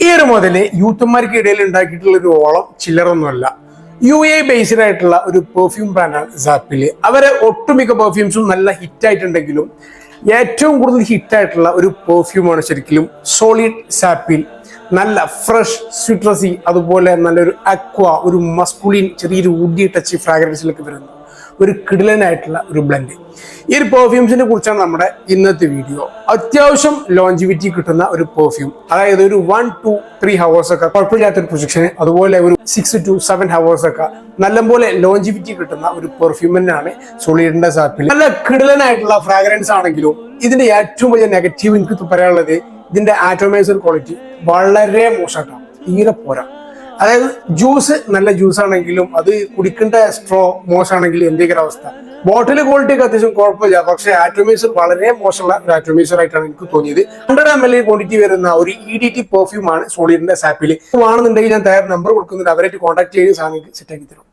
ഈ ഒരു മുതൽ യൂത്തുമാർക്ക് ഇടയിൽ ഉണ്ടാക്കിയിട്ടുള്ള ഒരു ഓളം ചില്ലറൊന്നുമല്ല യു എ ബേസ്ഡ് ആയിട്ടുള്ള ഒരു പെർഫ്യൂം ബ്രാൻഡാണ് സാപ്പിൽ അവരെ ഒട്ടുമിക്ക പെർഫ്യൂംസും നല്ല ഹിറ്റ് ആയിട്ടുണ്ടെങ്കിലും ഏറ്റവും കൂടുതൽ ഹിറ്റ് ആയിട്ടുള്ള ഒരു പെർഫ്യൂമാണ് ശരിക്കും സോളിഡ് സാപ്പിൽ നല്ല ഫ്രഷ് സിട്രസി അതുപോലെ നല്ലൊരു അക്വ ഒരു മസ്കുലിൻ ചെറിയൊരു വുഡി ടച്ച് ഫ്രാഗ്രൻസിലൊക്കെ വരുന്നു ഒരു കിടിലനായിട്ടുള്ള ഒരു ബ്ലെൻഡ് ഈ ഒരു പെർഫ്യൂംസിനെ കുറിച്ചാണ് നമ്മുടെ ഇന്നത്തെ വീഡിയോ അത്യാവശ്യം ലോഞ്ചിവിറ്റി കിട്ടുന്ന ഒരു പെർഫ്യൂം അതായത് ഒരു വൺ ടു ത്രീ ഹവേഴ്സ് ഒക്കെ കുഴപ്പമില്ലാത്ത ഒരു പ്രൊജക്ഷൻ അതുപോലെ ഒരു സിക്സ് ടു സെവൻ ഹവേഴ്സ് ഒക്കെ നല്ലപോലെ ലോഞ്ചിവിറ്റി കിട്ടുന്ന ഒരു പെർഫ്യൂം തന്നെയാണ് സോളിഡിന്റെ സാപ്പിൽ നല്ല കിടിലനായിട്ടുള്ള ഫ്രാഗ്രൻസ് ആണെങ്കിലും ഇതിന്റെ ഏറ്റവും വലിയ നെഗറ്റീവ് എനിക്ക് പറയാനുള്ളത് ഇതിന്റെ ആറ്റോമൈസർ ക്വാളിറ്റി വളരെ മോശമായിട്ടാണ് തീരെ പോരാ. അതായത് ജ്യൂസ് നല്ല ജ്യൂസ് ആണെങ്കിലും അത് കുടിക്കേണ്ട സ്ട്രോ മോശമാണെങ്കിലും എന്തെങ്കിലും അവസ്ഥ. ബോട്ടിൽ ക്വാളിറ്റി ഒക്കെ അത്യാവശ്യം കുഴപ്പമില്ല. പക്ഷേ ആറ്റോമൈസർ വളരെ മോശമുള്ള ഒരു ആറ്റോമൈസർ ആയിട്ടാണ് എനിക്ക് തോന്നിയത്. ഹൺഡ്രഡ് എം എൽ ക്വാണ്ടിറ്റി വരുന്ന ഒരു ഇ ഡി ടി പെർഫ്യൂമാണ് സോളിഡിന്റെ സാപ്പിൽ വേണമെന്നുണ്ടെങ്കിൽ ഞാൻ തയ്യാർ നമ്പർ കൊടുക്കുന്നുണ്ട്. അവരായിട്ട് കോൺടാക്ട് ചെയ്ത് സാധനം സെറ്റ് ആക്കി തരും.